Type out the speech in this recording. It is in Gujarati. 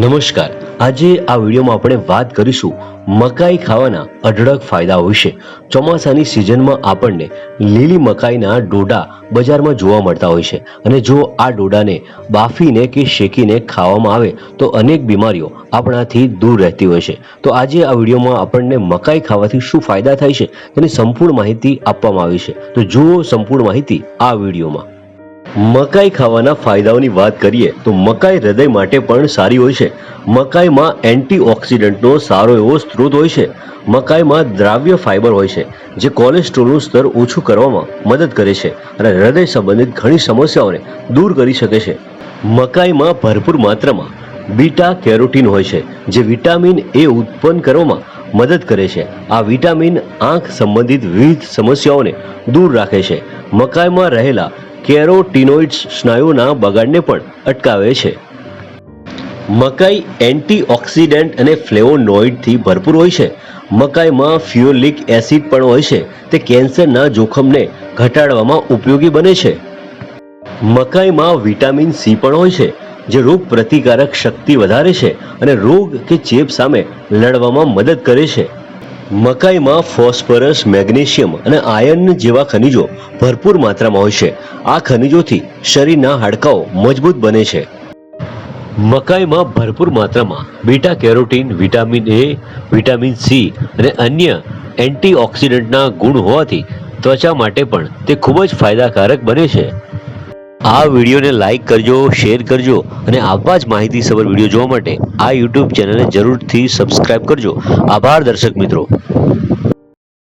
નમસ્કાર. આજે આ વિડીયોમાં આપણે વાત કરીશું મકાઈ ખાવાના અઢળક ફાયદાઓ વિશે. ચોમાસાની સિઝનમાં આપણને લીલી મકાઈના ડોડા બજારમાં જોવા મળતા હોય છે. અને જો આ ડોડાને બાફીને કે શેકીને ખાવામાં આવે, તો અનેક બીમારીઓ આપણાથી દૂર રહેતી હોય છે. તો આજે આ વિડીયોમાં આપણને મકાઈ ખાવાથી શું ફાયદા થાય છે તેની સંપૂર્ણ માહિતી આપવામાં આવી છે. તો જુઓ સંપૂર્ણ માહિતી આ વિડીયોમાં. મકાઈ ખાવાના ફાયદાઓની વાત કરીએ તો મકાઈ હૃદય માટે પણ સારી હોય છે. મકાઈમાં એન્ટીઓક્સિડન્ટનો સારો એવો સ્ત્રોત હોય છે. મકાઈમાં દ્રાવ્ય ફાઇબર હોય છે, જે કોલેસ્ટ્રોલનું સ્તર ઓછું કરવામાં મદદ કરે છે અને હૃદય સંબંધિત ઘણી સમસ્યાઓને દૂર કરી શકે છે. મકાઈમાં ભરપૂર માત્રામાં બીટા કેરોટીન હોય છે, જે વિટામિન એ ઉત્પન્ન કરવામાં મદદ કરે છે. આ વિટામિન આંખ સંબંધિત વિવિધ સમસ્યાઓને દૂર રાખે છે. મકાઈમાં રહેલા કેરોટીનોઇડ્સ સ્નાયુના બગાડને પણ અટકાવે છે. મકાઈ એન્ટીઓક્સિડન્ટ અને ફ્લેવોનોઇડથી ભરપૂર હોય છે. મકાઈમાં ફ્યુલિક એસિડ પણ હોય છે. તે કેન્સરના જોખમને ઘટાડવામાં ઉપયોગી બને છે. મકાઈમાં વિટામિન સી પણ હોય છે, જે રોગ પ્રતિકારક શક્તિ વધારે છે અને રોગ કે ચેપ સામે લડવામાં મદદ કરે છે. મકાઈમાં ફોસ્ફરસ, મેગ્નેશિયમ અને આયર્ન જેવા ખનિજો ભરપૂર માત્રામાં હોય છે. આ ખનિજોથી શરીરના હાડકાઓ મજબૂત બને છે. મકાઈમાં ભરપૂર માત્રામાં beta carotene, vitamin A, vitamin C અને અન્ય એન્ટીઓક્સિડન્ટના ગુણ હોવાથી ત્વચા માટે પણ તે ખૂબ જ ફાયદાકારક બને છે. આ વિડીયોને લાઈક કરજો, શેર કરજો અને આવા જ માહિતીસભર વીડિયો જોવા માટે આ યુટ્યુબ ચેનલને જરૂરથી સબસ્ક્રાઇબ કરજો. આભાર દર્શક મિત્રો.